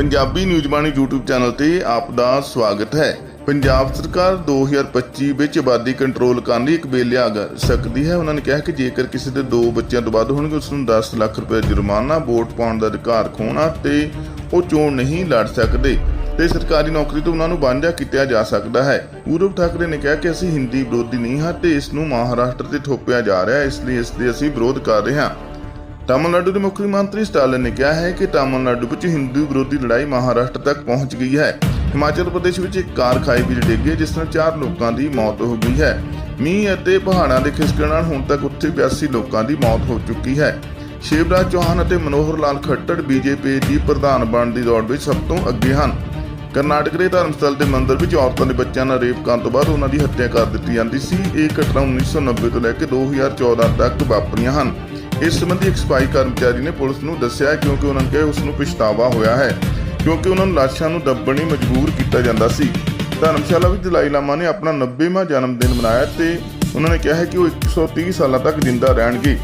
Punjabi news Bani YouTube channel ਤੇ ਆਪ ਦਾ ਸਵਾਗਤ ਹੈ। ਪੰਜਾਬ ਸਰਕਾਰ 2025 ਵਿੱਚ ਆਬਾਦੀ ਕੰਟਰੋਲ ਕਰਨ ਲਈ ਇੱਕ ਬਿੱਲ ਲਿਆ ਸਕਦੀ ਹੈ। ਉਹਨਾਂ ਨੇ ਕਿਹਾ ਕਿ ਜੇਕਰ ਕਿਸੇ ਦੇ ਦੋ ਬੱਚਿਆਂ ਤੋਂ ਵੱਧ ਹੋਣਗੇ ਉਸ ਨੂੰ 10 ਲੱਖ ਰੁਪਏ ਜੁਰਮਾਨਾ, ਵੋਟ ਪਾਉਣ ਦਾ ਅਧਿਕਾਰ ਖੋਣਾ ਤੇ ਉਹ ਚੋਣ ਨਹੀਂ ਲੜ ਸਕਦੇ ਤੇ ਸਰਕਾਰੀ ਨੌਕਰੀ ਤੋਂ ਉਹਨਾਂ ਨੂੰ ਵਾਂਝਾ ਕੀਤਾ ਜਾ ਸਕਦਾ ਹੈ। ਪੂਰਵ ਠਾਕਰੇ ਨੇ ਕਿਹਾ ਕਿ ਅਸੀਂ ਹਿੰਦੀ ਵਿਰੋਧੀ ਨਹੀਂ ਹਾਂ ਤੇ ਇਸ ਨੂੰ ਮਹਾਰਾਸ਼ਟਰ ਤੇ ਥੋਪਿਆ ਜਾ ਰਿਹਾ ਹੈ। ਇਸ ਲਈ ਇਸ ਦੇ ਅਸੀਂ ਵਿਰੋਧ ਕਰ ਰਹੇ ਹਾਂ। ਤਾਮਿਲਨਾਡੂ ਦੇ ਮੁੱਖ ਮੰਤਰੀ ਸਟਾਲਿਨ ਨੇ ਕਿਹਾ ਹੈ ਕਿ ਤਾਮਿਲਨਾਡੂ ਵਿੱਚ ਹਿੰਦੂ ਵਿਰੋਧੀ ਲੜਾਈ ਮਹਾਰਾਸ਼ਟਰ ਤੱਕ ਪਹੁੰਚ ਗਈ ਹੈ। ਹਿਮਾਚਲ ਪ੍ਰਦੇਸ਼ ਵਿੱਚ ਇੱਕ ਕਾਰ ਖਾਈ ਵਿੱਚ ਡਿੱਗੇ ਜਿਸ ਨਾਲ 4 ਲੋਕਾਂ ਦੀ ਮੌਤ ਹੋ ਗਈ ਹੈ। ਮੀਂਹ ਅਤੇ ਪਹਾੜਾਂ ਦੇ ਖਿਸਕਣ ਨਾਲ ਹੁਣ ਤੱਕ ਉੱਥੇ 82 ਲੋਕਾਂ ਦੀ ਮੌਤ ਹੋ ਚੁੱਕੀ ਹੈ। ਸ਼ਿਵਰਾਜ ਚੌਹਾਨ ਅਤੇ ਮਨੋਹਰ ਲਾਲ ਖੱਟੜ ਬੀਜੇਪੀ ਦੀ ਪ੍ਰਧਾਨ ਬਣਨ ਦੀ ਦੌੜ ਵਿੱਚ ਸਭ ਤੋਂ ਅੱਗੇ ਹਨ। ਕਰਨਾਟਕ ਦੇ ਧਰਮਸਥਲ ਦੇ ਮੰਦਰ ਵਿੱਚ ਔਰਤਾਂ ਦੇ ਬੱਚਿਆਂ ਨਾਲ ਰੇਪ ਕਰਨ ਤੋਂ ਬਾਅਦ ਉਹਨਾਂ ਦੀ ਹੱਤਿਆ ਕਰ ਦਿੱਤੀ ਜਾਂਦੀ ਸੀ। ਇਹ ਘਟਨਾ 1990 ਤੋਂ ਲੈ ਕੇ 2014 ਤੱਕ ਵਾਪਰੀਆਂ ਹਨ। ਇਸ ਸੰਬੰਧੀ ਇੱਕ ਸਫ਼ਾਈ ਕਰਮਚਾਰੀ ਨੇ ਪੁਲਿਸ ਨੂੰ ਦੱਸਿਆ ਕਿਉਂਕਿ ਉਹਨਾਂ ਨੇ ਕਿਹਾ ਉਸ ਨੂੰ ਪਛਤਾਵਾ ਹੋਇਆ ਹੈ, ਕਿਉਂਕਿ ਉਹਨਾਂ ਨੂੰ ਲਾਸ਼ਾਂ ਨੂੰ ਦੱਬਣੀ ਮਜਬੂਰ ਕੀਤਾ ਜਾਂਦਾ ਸੀ। ਧਰਮਸ਼ਾਲਾ ਵਿੱਚ ਦਲਾਈ ਲਾਮਾ ਨੇ ਆਪਣਾ 90ਵਾਂ ਜਨਮ ਦਿਨ ਮਨਾਇਆ ਤੇ ਉਹਨਾਂ ਨੇ ਕਿਹਾ ਹੈ ਕਿ ਉਹ 130 ਸਾਲਾਂ ਤੱਕ ਜ਼ਿੰਦਾ ਰਹਿਣਗੇ।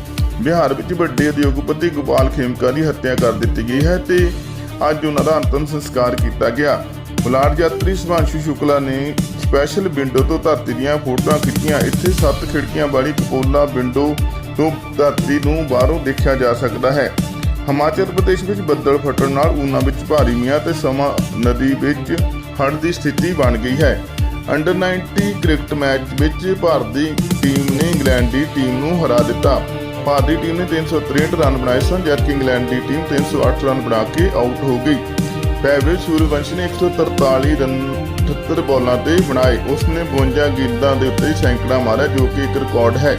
ਬਿਹਾਰ ਵਿੱਚ ਵੱਡੇ ਉਦਯੋਗਪਤੀ ਗੋਪਾਲ ਖੇਮਕਾ ਦੀ ਹੱਤਿਆ ਕਰ ਦਿੱਤੀ ਗਈ ਹੈ ਤੇ ਅੱਜ ਉਹਨਾਂ ਦਾ ਅੰਤਮ ਸੰਸਕਾਰ ਕੀਤਾ ਗਿਆ। ਬੁਲਾਰ ਯਾਤਰੀ ਸੁਭਾਂਸ਼ੂ ਸ਼ੁਕਲਾ ਨੇ ਸਪੈਸ਼ਲ ਵਿੰਡੋ ਤੋਂ ਧਰਤੀ ਦੀਆਂ ਫੋਟੋਆਂ ਖਿੱਚੀਆਂ। ਇੱਥੇ ਸੱਤ ਖਿੜਕੀਆਂ ਵਾਲੀ ਕਪੋਲਾ ਵਿੰਡੋ ਤੋਂ ਧਰਤੀ ਨੂੰ ਬਾਹਰੋਂ ਦੇਖਿਆ ਜਾ ਸਕਦਾ ਹੈ। ਹਿਮਾਚਲ ਪ੍ਰਦੇਸ਼ ਵਿੱਚ ਬੱਦਲ ਫਟਣ ਨਾਲ ਊਨਾ ਵਿੱਚ ਭਾਰੀ ਮੀਂਹ ਤੇ ਸਮਾ ਨਦੀ ਵਿੱਚ ਹੜ੍ਹ ਦੀ ਸਥਿਤੀ ਬਣ ਗਈ ਹੈ। ਅੰਡਰ 90 ਕ੍ਰਿਕਟ ਮੈਚ ਵਿੱਚ ਭਾਰਤ ਦੀ ਟੀਮ ਨੇ ਇੰਗਲੈਂਡ ਦੀ ਟੀਮ ਨੂੰ ਹਰਾ ਦਿੱਤਾ। ਭਾਰਤ ਦੀ ਟੀਮ ਨੇ 363 ਰਨ ਬਣਾਏ ਸਨ, ਜਦਕਿ ਇੰਗਲੈਂਡ ਦੀ ਟੀਮ 308 ਰਨ ਬਣਾ ਕੇ ਆਊਟ ਹੋ ਗਈ। ਪੈਵੇਲ ਸੂਰਵੰਸ਼ ਨੇ 143 ਰਨ 78 ਬੋਲਾਂ ਤੇ ਬਣਾਏ। ਉਸ ਨੇ 52 ਗੇਂਦਾਂ ਦੇ ਉੱਤੇ ਸੈਂਕੜਾ ਮਾਰਿਆ, ਜੋ ਕਿ ਇੱਕ ਰਿਕਾਰਡ ਹੈ।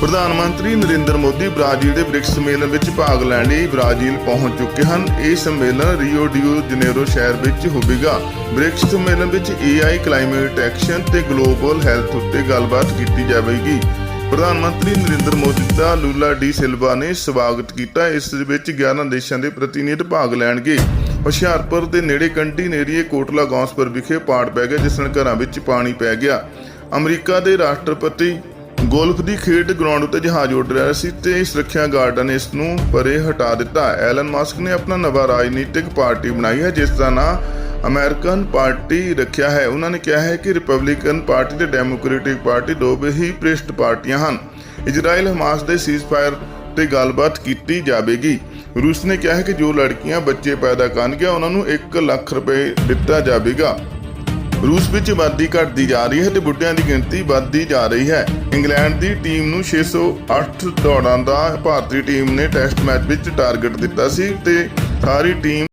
ਪ੍ਰਧਾਨ ਮੰਤਰੀ ਨਰਿੰਦਰ ਮੋਦੀ ਬ੍ਰਾਜ਼ੀਲ ਦੇ ਬ੍ਰਿਕਸ ਸੰਮੇਲਨ ਵਿੱਚ ਭਾਗ ਲੈਣ ਲਈ ਬ੍ਰਾਜ਼ੀਲ ਪਹੁੰਚ ਚੁੱਕੇ ਹਨ। ਇਹ ਸੰਮੇਲਨ ਰੀਓ ਡੀਓ ਜਨੇਰੋ ਸ਼ਹਿਰ ਵਿੱਚ ਹੋਵੇਗਾ। ਬ੍ਰਿਕਸ ਸੰਮੇਲਨ ਵਿੱਚ AI ਕਲਾਈਮੇਟ ਐਕਸ਼ਨ ਤੇ ਗਲੋਬਲ ਹੈਲਥ ਉੱਤੇ ਗੱਲਬਾਤ ਕੀਤੀ ਜਾਵੇਗੀ। ਪ੍ਰਧਾਨ ਮੰਤਰੀ ਨਰਿੰਦਰ ਮੋਦੀ ਦਾ ਲੂਲਾ ਡੀ ਸਿਲਵਾ ਨੇ ਸਵਾਗਤ ਕੀਤਾ। ਇਸ ਵਿੱਚ 11 ਦੇਸ਼ਾਂ ਦੇ ਪ੍ਰਤੀਨਿਧ ਭਾਗ ਲੈਣਗੇ। ਹੁਸ਼ਿਆਰਪੁਰ ਦੇ ਨੇੜੇ ਕੰਟੀ ਨੇਰੀਏ ਕੋਟਲਾ ਗੌਂਸਪੁਰ ਵਿਖੇ ਪਾੜ ਪੈ ਗਿਆ, ਜਿਸ ਨਾਲ ਘਰਾਂ ਵਿੱਚ ਪਾਣੀ ਪੈ ਗਿਆ। ਅਮਰੀਕਾ ਦੇ ਰਾਸ਼ਟਰਪਤੀ ਗੋਲਫ ਦੀ ਖੇਡ ਗਰਾਊਂਡ ਉੱਤੇ ਜਹਾਜ਼ ਉੱਡ ਰਿਹਾ ਸੀ ਤੇ ਸੁਰੱਖਿਆ ਗਾਰਡਾਂ ਨੇ ਇਸ ਨੂੰ ਪਰੇ ਹਟਾ ਦਿੱਤਾ। ਐਲਨ ਮਾਸਕ ਨੇ ਆਪਣਾ ਨਵਾਂ ਰਾਜਨੀਤਿਕ ਪਾਰਟੀ ਬਣਾਈ ਹੈ, ਜਿਸ ਦਾ ਨਾਂ ਅਮਰੀਕਨ ਪਾਰਟੀ ਰੱਖਿਆ ਹੈ। ਉਹਨਾਂ ਨੇ ਕਿਹਾ ਹੈ ਕਿ ਰਿਪਬਲਿਕਨ ਪਾਰਟੀ ਤੇ ਡੈਮੋਕ੍ਰੈਟਿਕ ਪਾਰਟੀ ਦੋ ਹੀ ਭ੍ਰਿਸ਼ਟ ਪਾਰਟੀਆਂ ਹਨ। ਇਜ਼ਰਾਈਲ ਹਮਾਸ ਦੇ ਸੀਜ਼ਫਾਇਰ ਤੇ ਗੱਲਬਾਤ ਕੀਤੀ ਜਾਵੇਗੀ। ਰੂਸ ਨੇ ਕਿਹਾ ਹੈ ਕਿ ਜੋ ਲੜਕੀਆਂ ਬੱਚੇ ਪੈਦਾ ਕਰਨਗੀਆਂ ਉਹਨਾਂ ਨੂੰ 1 ਲੱਖ ਰੁਪਏ ਦਿੱਤਾ ਜਾਵੇਗਾ। ਰੂਸ ਵਿੱਚ ਆਬਾਦੀ ਘਟਦੀ ਜਾ ਰਹੀ ਹੈ ਤੇ ਬੁੱਢਿਆਂ ਦੀ ਗਿਣਤੀ ਵੱਧਦੀ ਜਾ ਰਹੀ ਹੈ। ਇੰਗਲੈਂਡ ਦੀ ਟੀਮ ਨੂੰ 608 ਦੌੜਾਂ ਦਾ ਭਾਰਤੀ ਟੀਮ ਨੇ ਟੈਸਟ ਮੈਚ ਵਿੱਚ ਟਾਰਗੇਟ ਦਿੱਤਾ ਸੀ ਤੇ ਸਾਰੀ ਟੀਮ